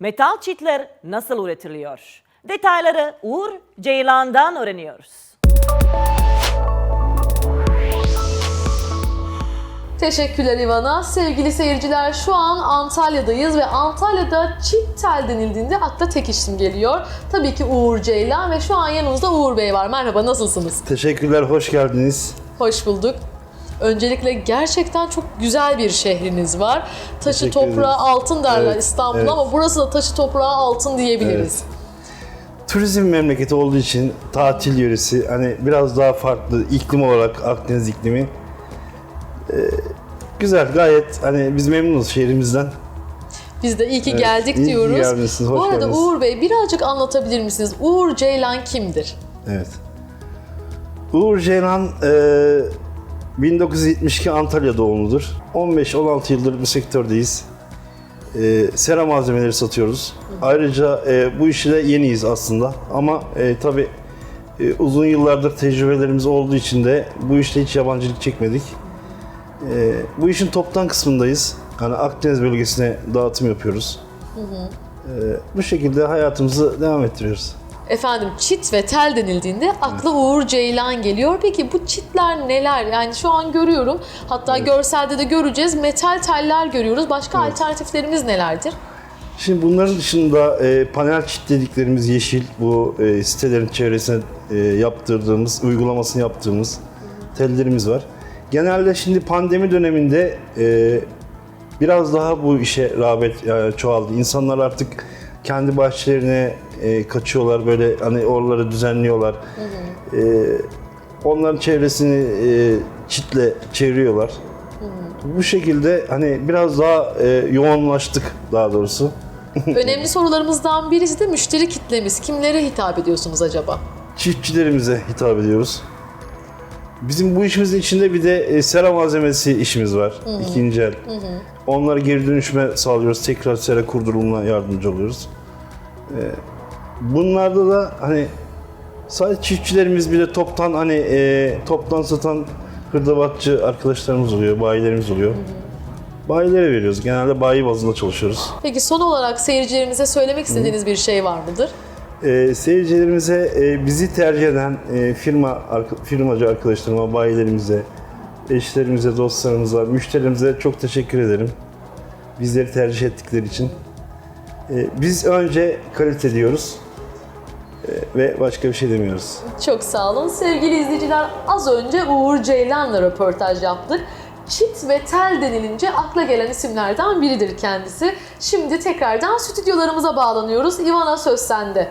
Metal çitler nasıl üretiliyor? Detayları Uğur Ceylan'dan öğreniyoruz. Teşekkürler İvan'a. Sevgili seyirciler şu an Antalya'dayız ve Antalya'da çit tel denildiğinde akla tek isim geliyor. Tabii ki Uğur Ceylan ve şu an yanımızda Uğur Bey var. Merhaba nasılsınız? Teşekkürler, hoş geldiniz. Hoş bulduk. Öncelikle gerçekten çok güzel bir şehriniz var. Taşı Teşekkür toprağı ederiz. altın derler Evet, İstanbul evet. ama burası da taşı toprağı altın diyebiliriz. Turizm memleketi olduğu için tatil yöresi hani biraz daha farklı iklim olarak Akdeniz iklimi. Ee, güzel, gayet hani biz memnunuz şehrimizden. Biz de iyi ki Evet, geldik iyi ki diyoruz. hoş Bu arada geldiniz. Uğur Bey birazcık anlatabilir misiniz? Uğur Ceylan kimdir? Evet. Uğur Ceylan e, 1972 Antalya doğumludur. 15-16 yıldır bu sektördeyiz. E, sera malzemeleri satıyoruz. Ayrıca e, bu işe de yeniyiz aslında. Ama e, tabii e, uzun yıllardır tecrübelerimiz olduğu için de bu işte hiç yabancılık çekmedik. E, bu işin toptan kısmındayız. Yani Akdeniz bölgesine dağıtım yapıyoruz. E, bu şekilde hayatımızı devam ettiriyoruz. Efendim çit ve tel denildiğinde akla Uğur Ceylan geliyor. Peki bu çitler neler? Yani şu an görüyorum. Hatta görselde de göreceğiz. Metal teller görüyoruz. Başka alternatiflerimiz nelerdir? Şimdi bunların dışında e, panel çit dediklerimiz yeşil, bu e, sitelerin çevresine e, yaptırdığımız, uygulamasını yaptığımız tellerimiz var. Genelde şimdi pandemi döneminde e, biraz daha bu işe rağbet yani çoğaldı. İnsanlar artık kendi bahçelerine e, kaçıyorlar, böyle hani oraları düzenliyorlar. E, onların çevresini e, çitle çeviriyorlar. Bu şekilde hani biraz daha e, yoğunlaştık daha doğrusu. Önemli sorularımızdan birisi de müşteri kitlemiz. Kimlere hitap ediyorsunuz acaba? çiftçilerimize hitap ediyoruz. Bizim bu işimizin içinde bir de e, sera malzemesi işimiz var. ikinci el. Onları geri dönüşüme sağlıyoruz. Tekrar sera kurdurulumuna yardımcı oluyoruz. E, bunlarda da hani sadece çiftçilerimiz bile toptan hani e, toptan satan hırdavatçı arkadaşlarımız oluyor, bayilerimiz oluyor. Bayilere veriyoruz. Genelde bayi bazında çalışıyoruz. Peki son olarak seyircilerimize söylemek istediğiniz bir şey var mıdır? Ee, seyircilerimize e, bizi tercih eden e, firma firmacı arkadaşlarıma, bayilerimize, eşlerimize, dostlarımıza, müşterilerimize çok teşekkür ederim. Bizleri tercih ettikleri için. E, biz önce kalite diyoruz e, ve başka bir şey demiyoruz. Çok sağ olun. Sevgili izleyiciler az önce Uğur Ceylan'la röportaj yaptık. Çit ve tel denilince akla gelen isimlerden biridir kendisi. Şimdi tekrardan stüdyolarımıza bağlanıyoruz. İvana söz sende.